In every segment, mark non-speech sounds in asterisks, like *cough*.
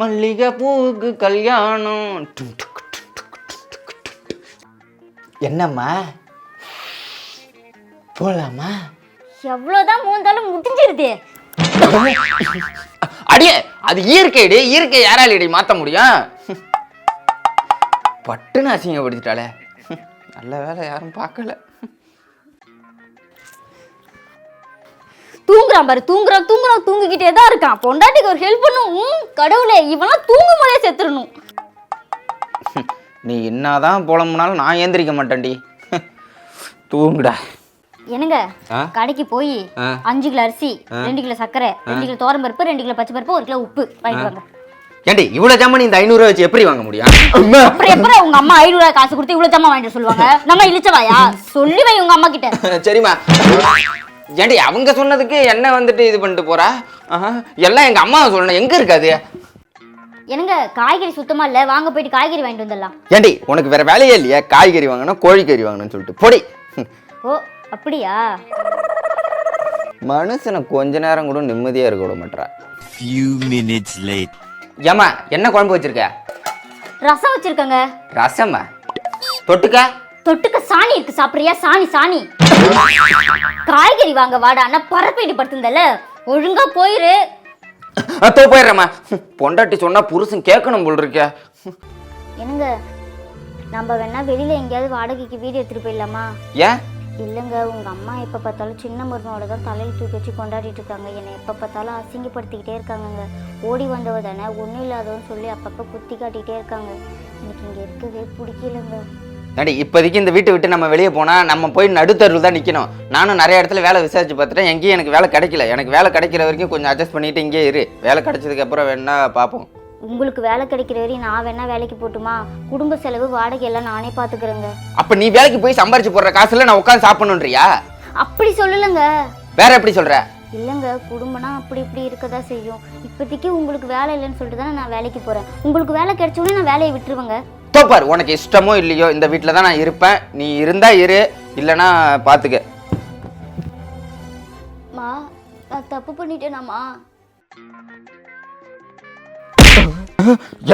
மல்லிகை பூவுக்கு கல்யாணம். என்னம்மா? போலாமா? எவ்வளவுதான் மூந்தாலும் முடிஞ்சிருது. அடியே அது இயற்கைடி இயற்கை யாரால இடி மாத்த முடியும்? பட்டுன்னு அசிங்கப்படுத்திட்டாளே. நல்ல வேலை யாரும் பார்க்கல. தூங்குறான் பாரு தூங்குறான் தூங்குறான் தூங்கிக்கிட்டே தான் இருக்கான். பொண்டாட்டிக்கு ஒரு ஹெல்ப் பண்ணும். கடவுளே இவெல்லாம் தூங்கும் போதே செத்துறணும். நீ என்னதான் புலம்புனாலும் நான் ஏந்திரிக்க மாட்டேன்டி. தூங்குடா. என்னங்க? கடைக்கு போய். அஞ்சு கிலோ அரிசி ரெண்டு கிலோ சர்க்கரை ரெண்டு கிலோ தோரம் பருப்பு ரெண்டு கிலோ பச்சை பருப்பு ஒரு கிலோ உப்பு வாங்கிட்டு வாங்க. ஏண்டி இவ்வளோ ஜாமான் இந்த ஐநூறுரூவா வச்சு எப்படி வாங்க முடியும்? அப்புறம் எப்பறம் உங்க அம்மா ஐநூறு ரூபாய் காசு கொடுத்து இவ்வளவு ஜாமா வாங்கிட்டு சொல்லுவாங்க? நம்ம இழிச்சவாயா சொல்லி வை உங்க அம்மா கிட்ட. சரிம்மா. ஏண்டி அவங்க சொன்னதுக்கு என்ன வந்துட்டு இது பண்ணிட்டு போறா? ஆஹா, எல்லாம் எங்க அம்மா சொல்லணும். எங்க இருக்காது என்னங்க காய்கறி சுத்தமா இல்ல? வாங்க போயிட்டு காய்கறி வாங்கிட்டு வந்துடலாம். ஏண்டி உனக்கு வேற வேலையே இல்லையா? காய்கறி வாங்கணும் கோழிக்கறி வாங்கணும்னு சொல்லிட்டு. பொடி. ஓ அப்படியா? மனுஷனை கொஞ்ச நேரம் கூட நிம்மதியா இருக்க விட மாட்டா Few minutes later. ஏமா என்ன குழம்பு வச்சிருக்க? ரசம் வச்சிருக்கங்க. ரசமா? தொட்டுக்க? தொட்டுக்க சாணி இருக்கு சாப்பிடுறியா? சாணி சாணி. காய்கறி வாங்க வாடா அண்ணா பரப்பேடி படுத்துந்தல ஒழுங்கா போயிரு. தோ போயிடுறேம்மா. பொண்டாட்டி சொன்னா புருஷன் கேட்கணும் போல் இருக்க. என்னங்க நம்ம வேணா வெளியில எங்கேயாவது வாடகைக்கு வீடு எடுத்துட்டு போயிடலாமா? ஏன்? இல்லைங்க உங்க அம்மா எப்போ பார்த்தாலும் சின்ன மருமோட தான் தலையில் தூக்கி வச்சு கொண்டாடிட்டு இருக்காங்க. என்னை எப்போ பார்த்தாலும் அசிங்கப்படுத்திக்கிட்டே இருக்காங்கங்க. ஓடி வந்தவ தானே ஒன்றும் இல்லாதவன்னு சொல்லி அப்பப்போ குத்தி காட்டிகிட்டே இருக்காங்க. எனக்கு இங்கே இருக்கவே பிடிக்கலங்க. நடி இப்போதைக்கு இந்த வீட்டை விட்டு நம்ம வெளியே போனா நம்ம போய் நடுத்தருவில் தான் நிற்கணும் நானும் நிறைய இடத்துல வேலை விசாரிச்சு பார்த்துட்டேன். எங்கேயும் எனக்கு வேலை கிடைக்கல. எனக்கு வேலை கிடைக்கிற வரைக்கும் கொஞ்சம் அட்ஜஸ்ட் பண்ணிட்டு இங்கே இரு. வேலை கிடைச்சதுக்கு அப்புறம் வேணா பார்ப்போம். உங்களுக்கு வேலை கிடைக்கிற வரையும் நான் வேணா வேலைக்கு போட்டுமா? குடும்ப செலவு வாடகை எல்லாம் நானே பார்த்துக்கிறேங்க. அப்ப நீ வேலைக்கு போய் சம்பாரிச்சு போடுற காசுல நான் உட்காந்து சாப்பிடணுன்றியா அப்படி சொல்லலைங்க. வேற எப்படி சொல்ற? இல்லைங்க குடும்பம்னா அப்படி இப்படி இருக்கதா செய்யும். இப்போதைக்கு உங்களுக்கு வேலை இல்லைன்னு சொல்லிட்டு தானே நான் வேலைக்கு போகிறேன் உங்களுக்கு வேலை கிடைச்ச உடனே நான் வேலையை விட்டுருவேங்க. தோப்பார் உனக்கு இஷ்டமோ இல்லையோ இந்த வீட்டில் தான் நான் இருப்பேன். நீ இருந்தா இரு இல்லைன்னா பார்த்துக்க மா நான் தப்பு பண்ணிட்டேனாமா?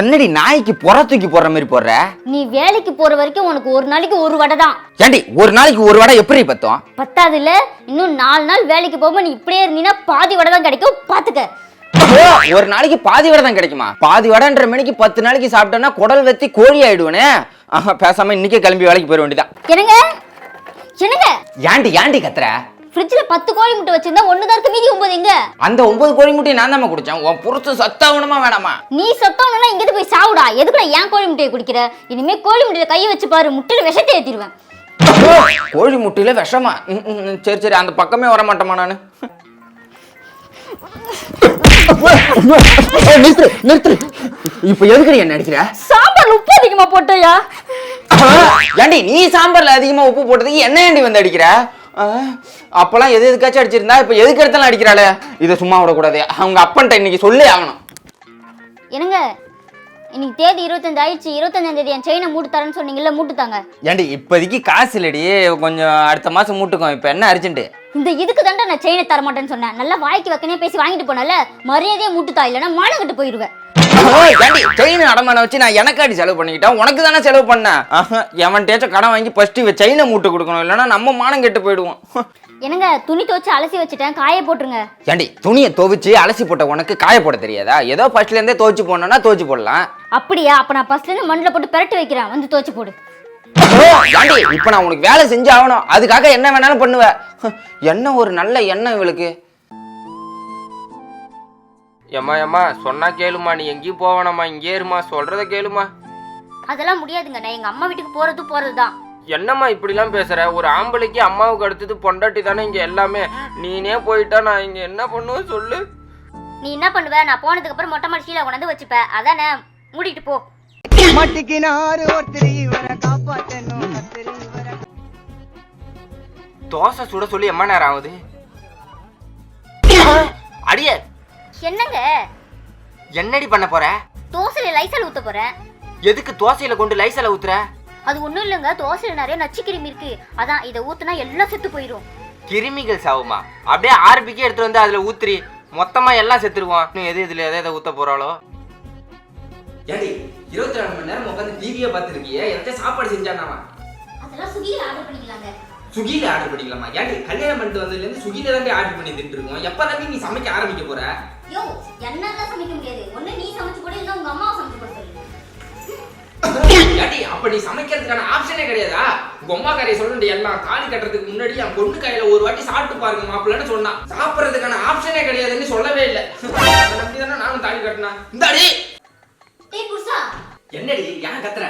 என்னடி நாய்க்கு புற தூக்கி போடுற மாதிரி போடுற? நீ வேலைக்கு போற வரைக்கும் உனக்கு ஒரு நாளைக்கு ஒரு வடை தான். ஏண்டி ஒரு நாளைக்கு ஒரு வடை எப்படி பத்தோம்? பத்தாது இல்ல இன்னும் நாலு நாள் வேலைக்கு போகாம நீ இப்படியே இருந்தீங்கன்னா பாதி வடை தான் கிடைக்கும். பாத்துக்க. ஒரு நாளைக்கு பாதி வடை தான் கிடைக்குமா? பாதி வடைன்ற மணிக்கு பத்து நாளைக்கு சாப்பிட்டோன்னா குடல் வெத்தி கோழி ஆயிடுவனே. ஆஹா பேசாம இன்னைக்கே கிளம்பி வேலைக்கு போயிட வேண்டியதான் என்னங்க? என்னங்க? ஏண்டி ஏண்டி கத்துற? ஃப்ரிட்ஜில் பத்து கோழி முட்டை வச்சிருந்தா ஒன்று தான் இருக்கு மீதி ஒன்பது எங்க? அந்த ஒன்பது கோழி முட்டையை நான் தான் குடிச்சேன். உன் புருஷன் சத்தாகணுமா வேணாமா? நீ சத்தவனா இங்கிட்டு போய் சாவுடா. எதுக்குடா ஏன் கோழி முட்டையை குடிக்கிற? இனிமே கோழி முட்டையில கையை வச்சு பாரு முட்டையில விஷத்தை ஏத்திடுவேன். கோழி முட்டையில விஷமா? சரி சரி அந்த பக்கமே வர மாட்டேமா நானு. நிறுத்து நிறுத்து. இப்ப எதுக்கு என்ன அடிக்கிற? சாம்பார் உப்பு அதிகமா போட்டயா? ஏண்டி நீ சாம்பார்ல அதிகமா உப்பு போட்டதுக்கு என்ன ஏண்டி வந்து அடிக்கிற? அப்பெல்லாம் எது எதுக்காச்சும் அடிச்சிருந்தா இப்ப எதுக்கு எடுத்தாலும் அடிக்கிறாளே? இதை சும்மா விடக்கூடாது. அவங்க அப்பன்ட்ட இன்னைக்கு சொல்லி ஆகணும். என்னங்க? இன்னைக்கு தேதி இருபத்தஞ்சு ஆயிடுச்சு இருபத்தஞ்சாம் தேதி என் செயினை மூட்டு தரேன்னு சொன்னீங்கல்ல மூட்டு தாங்க ஏண்டி இப்போதைக்கு காசு இல்லடி கொஞ்சம் அடுத்த மாசம் மூட்டுக்கும் இப்ப என்ன அர்ஜென்ட் இந்த இதுக்கு தாண்டா நான் செயினை தர மாட்டேன்னு சொன்னேன். நல்லா வாய்க்கு வைக்கனே பேசி வாங்கிட்டு போனல மரியாதையே மூட்டுத்தா இல்லைன்னா மானம் கட்டு போயிருவேன். ஏண்டி செயின் அடமான வச்சு நான் எனக்காடி செலவு பண்ணிக்கிட்டேன்? உனக்கு தானே செலவு பண்ணேன் ஆஹா, எவன்கிட்டயாச்சும் கடன் வாங்கி ஃபர்ஸ்ட் இவ செயினை மூட்டு கொடுக்கணும். இல்லைன்னா நம்ம மானம் கெட்டு போயிடுவோம். என்னங்க துணி துவச்சு அலசி வச்சுட்டேன். காய போட்டுருங்க. ஏண்டி துணியை துவைச்சு அலசி போட்ட உனக்கு காய போட தெரியாதா? ஏதோ ஃபர்ஸ்ட்ல இருந்தே துவைச்சு போடணும்னா துவைச்சு போடலாம். அப்படியா? அப்ப நான் ஃபர்ஸ்ட்ல இருந்து மண்ணில் போட்டு பெரட்டி வைக்கிறேன். வந்து துவச்சு போடு. ஏண்டி இப்போ நான் உனக்கு வேலை செஞ்சு ஆகணும். அதுக்காக என்ன வேணாலும் பண்ணுவேன் என்ன ஒரு நல்ல எண்ணம் இவளுக்கு? ஏம்மா ஏம்மா சொன்னா கேளுமா நீ எங்கேயும் போவேணாம்மா இங்கே இருமா சொல்றத கேளுமா அதெல்லாம் முடியாதுங்க நான் எங்க அம்மா வீட்டுக்கு போறது போறதுதான். என்னம்மா இப்படிலாம் பேசுற? ஒரு ஆம்பளைக்கு அம்மாவுக்கு அடுத்தது பொண்டாட்டி தானே இங்க எல்லாமே. நீனே போயிட்டா நான் இங்க என்ன பண்ணுவேன் சொல்லு. நீ என்ன பண்ணுவ? நான் போனதுக்கு அப்புறம் மொட்டை மாடி கீழே கொண்டாந்து வச்சுப்ப. அதானே? மூடிட்டு போ. மட்டிக்கினாரு ஒருத்தர் இவரை இவரை தோசை சுட சொல்லி எம்மா நேரம் ஆகுது? அடியே என்னங்க? என்னடி பண்ண போற? தோசையில லைசல் ஊத்த போறேன் எதுக்கு தோசையில கொண்டு லைசல ஊத்துற? அது ஒண்ணும் இல்லைங்க தோசையில நிறைய நச்சு கிருமி இருக்கு. அதான் இதை ஊத்துனா எல்லாம் செத்து போயிடும் கிருமிகள் சாவுமா. அப்படியே ஆர்பிக்கே எடுத்துட்டு வந்து அதுல ஊத்துரி மொத்தமா எல்லாம் செத்துருவோம். இன்னும் எது இதுல எதை எதை ஊத்த போறாளோ? ஏடி இருபத்தி நாலு மணி நேரம் உட்காந்து டிவியே பார்த்துருக்கியே? என்கிட்ட சாப்பாடு செஞ்சானாமா? அதெல்லாம் சுகியில் ஆர்டர் பண்ணிக்கலாங்க. சுகில ஆர்டர் பண்ணிக்கலாமா? ஏடி கல்யாணம் பண்ணிட்டு வந்ததுலேருந்து சுகில தாண்டி ஆர்டர் பண்ணி தின்ட்டு இருக்கோம். எப்போ நீ சமைக்க ஆரம்பிக்க போற? யோ என்னெல்லாம் சமைக்க முடியாது. ஒண்ணு நீ சமைச்சு கூட இல்ல உங்க அம்மாவை சமைச்சு கூட சொல்லு. அப்ப நீ சமைக்கிறதுக்கான ஆப்ஷனே கிடையாதா? உங்க அம்மா கரையை சொல்லணும் எல்லாம் தாலி கட்டுறதுக்கு முன்னாடி என் பொண்ணு கையில ஒரு வாட்டி சாப்பிட்டு பாருங்க மாப்பிள்ளன்னு சொன்னான் சாப்பிட்றதுக்கான ஆப்ஷனே கிடையாதுன்னு சொல்லவே இல்லை. அதை நம்பி தானே நானும் தாலி கட்டினா இந்தாடி. டேய் புருஷா. என்னடி ஏன் கத்துற?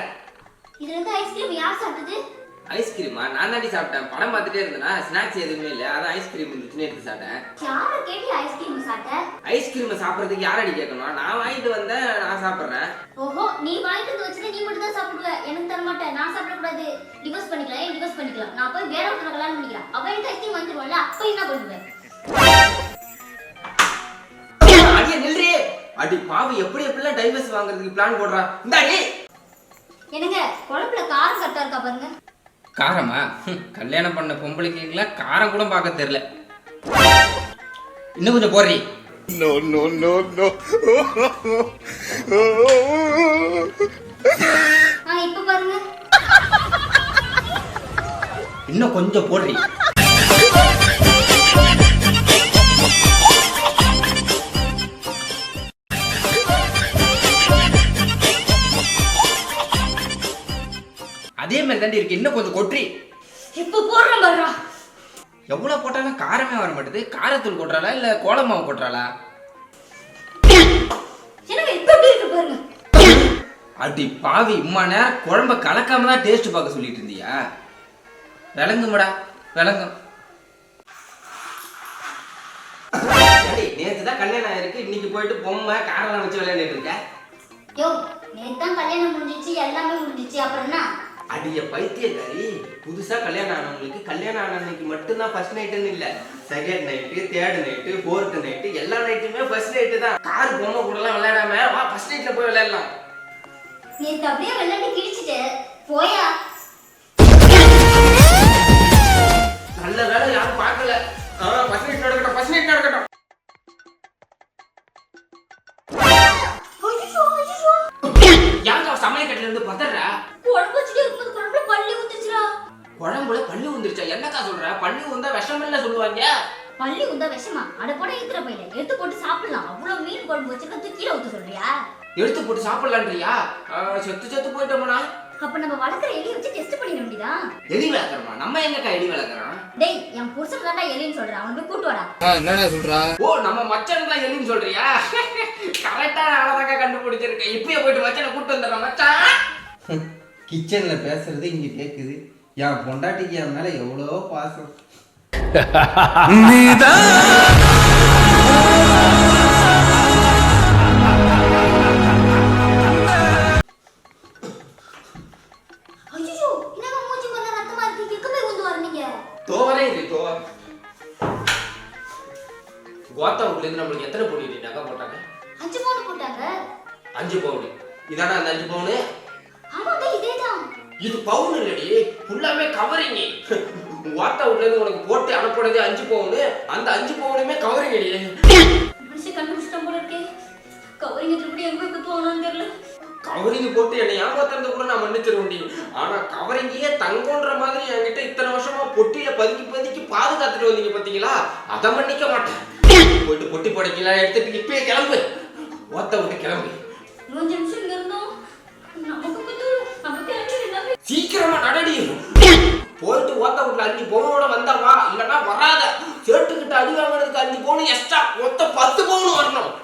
இதுல இருந்து ஐஸ்கிரீம் யார் சாப்பிட்டது? ஐஸ்கிரீமா நான் தாண்டி சாப்பிட்டேன். படம் பார்த்துட்டே இருந்தேனா? ஸ்நாக்ஸ் எதுவுமே இல்லை. அதான் ஐஸ்கிரீம் இருந்துச்சுன்னு எடுத்து சாப்பிட்டேன். யார கேட்டு ஐஸ்கிரீம் சாப்பிட்ட? ஐஸ்கிரீமை சாப்பிட்றதுக்கு யாரடி கேட்கணும்? நான் வாங்கிட்டு வந்தேன். நான் சாப்பிட்றேன். ஓஹோ நீ வாங்கிட்டு வந்து வச்சுட்டு நீ மட்டும் தான் சாப்பிடுவ. எனக்கு தர மாட்டேன். நான் சாப்பிடக்கூடாது. டிவோர்ஸ் பண்ணிக்கலாம். ஏன் டிவோர்ஸ் பண்ணிக்கலாம்? நான் போய் வேற ஒருத்தர கல்யாணம் பண்ணிக்கிறேன். அவ எனக்கு ஐஸ்கிரீம் வந்துருவாள்ல அப்ப என்ன பண்ணுவேன்? அடி பாவி எப்படி எப்படிலாம் டைவர்ஸ் வாங்குறதுக்கு பிளான் போடுறான் இந்தாடி. என்னங்க குழம்புல காரம் கரெக்டா இருக்கா பாருங்க. காரமா? கல்யாணம் பண்ண பொம்பளைக்கெல்லாம் காரம் கூட பார்க்க தெரியல. இன்னும் கொஞ்சம் போடுறி. No, no, no, no. ஆ இப்ப பாருங்க. இன்னும் கொஞ்சம் போடுறி. மாதிரி தாண்டி இருக்கு. இன்னும் கொஞ்சம் கொட்ரி இப்ப போடுறேன் பாருடா எவ்வளவு போட்டாலும் காரமே வர மாட்டேது. காரத்தூள் கொட்டுறாளா இல்ல கோலமாவு கொட்டுறாளா? அடி பாவி இம்மா நேரம் குழம்ப கலக்காம தான் டேஸ்ட் பார்க்க சொல்லிட்டு இருந்தியா? விளங்குமடா விளங்கும் நேற்று தான் கல்யாணம் ஆயிருக்கு. இன்னைக்கு போயிட்டு பொம்மை காரெல்லாம் வச்சு விளையாண்டுட்டு இருக்க. யோ நேத்து தான் கல்யாணம் முடிஞ்சிச்சு எல்லாமே முடிஞ்சிச்சு அப்புறம் என்ன? அடிய பைத்தியக்காரி புதுசா கல்யாணம் ஆனவங்களுக்கு கல்யாணம் ஆன அன்னைக்கு மட்டும்தான் ஃபர்ஸ்ட் நைட்டுன்னு இல்ல. Second night third night fourth night எல்லா நைட்டுமே ஃபர்ஸ்ட் நைட்டு தான். கார் பொம்மை கூடலாம் விளையாடாம வா ஃபர்ஸ்ட் நைட்ல போய் விளையாடலாம். நேத்து அப்படியே விளையாட்டு கிழிச்சிட்டு போயா? நல்ல வேலை யாரும் பார்க்கல. ஃபர்ஸ்ட் நைட் நடக்கட்டும் ஃபர்ஸ்ட் நைட் நடக்கட்டும். யாங்க சமையல் கட்டில இருந்து பதற வந்துருச்சா? என்னக்கா சொல்ற? பள்ளி வந்தா விஷம் இல்ல சொல்லுவாங்க. பள்ளி உந்தா விஷமா? அட போட ஈத்துற பையில எடுத்து போட்டு சாப்பிடலாம். அவ்வளவு மீன் குழம்பு வச்சிருக்க கீழே ஊத்த சொல்றியா? எடுத்து போட்டு சாப்பிடலான்றியா? செத்து செத்து போயிட்டோம்னா அப்ப நம்ம வளர்க்குற எலியை வச்சு டெஸ்ட் பண்ணிட வேண்டியதா? எலி வளர்க்குறோமா? நம்ம எங்கக்கா எலி வளர்க்குறோம்? டேய் என் புருஷன் தாண்டா எலின்னு சொல்றேன் அவன் போய் கூட்டு வாடா. என்னடா சொல்றா? ஓ நம்ம மச்சான் தான் எலின்னு சொல்றியா? கரெக்டா அழகாக கண்டுபிடிச்சிருக்கேன். இப்பயே போயிட்டு மச்சானை கூட்டு வந்துடுறேன் மச்சான். *laughs* கிச்சன்ல பேசுறது இங்க கேக்குது. என் பொண்டாட்டிக்கு என் மேல எவ்வளோ பாசம். ஐயோ என்னங்க மூஞ்சி மேல ரத்தமா இருக்கு? எங்க போய் வந்து வரீங்க தோவரே இது தோவர் கோத்தா இருந்து நம்மளுக்கு எத்தனை பொண்ணு நகை போட்டாங்க? அஞ்சு பவுன் போட்டாங்க. அஞ்சு பவுன். இதானா அந்த அஞ்சு பவுனு? ஆமாங்க இதேதான். இது பவுன் இல்லடி ஃபுல்லாமே கவரிங் வாட்டா இருந்து உனக்கு போட்டு அனுப்புனது அஞ்சு பவுனு. அந்த அஞ்சு பவுனுமே கவரிங் அடி மனுஷன் கண்டுபிடிச்சிட்டான் போல இருக்கே. கவரிங் எப்படி எங்க போய் குத்துவாங்கன்னு தெரியல. கவரிங் போட்டு என்னை ஏமாத்துறது கூட நான் மன்னிச்சிருவேன்டி. ஆனா கவரிங்கே தங்கன்ற மாதிரி என்கிட்ட இத்தனை வருஷமா பொட்டியில பதுக்கி பதுக்கி பாதுகாத்துட்டு வந்தீங்க பாத்தீங்களா? அதை மன்னிக்க மாட்டேன். போயிட்டு பொட்டி புடைக்கலாம் எடுத்துட்டு இப்பயே கிளம்பு. ஓத்த விட்டு கிளம்பு. மூஞ்சு நிமிஷம் இருந்தோம். நமக்கு சீக்கிரமா நடடியும் போயிட்டு ஓத்த வீட்டுல அஞ்சு பொண்ணோட வந்தா வா. வராத. கேட்டுக்கிட்டு அடி வாங்குறதுக்கு அஞ்சு பவுன் எக்ஸ்ட்ரா மொத்தம் பத்து பவுன் வரணும்.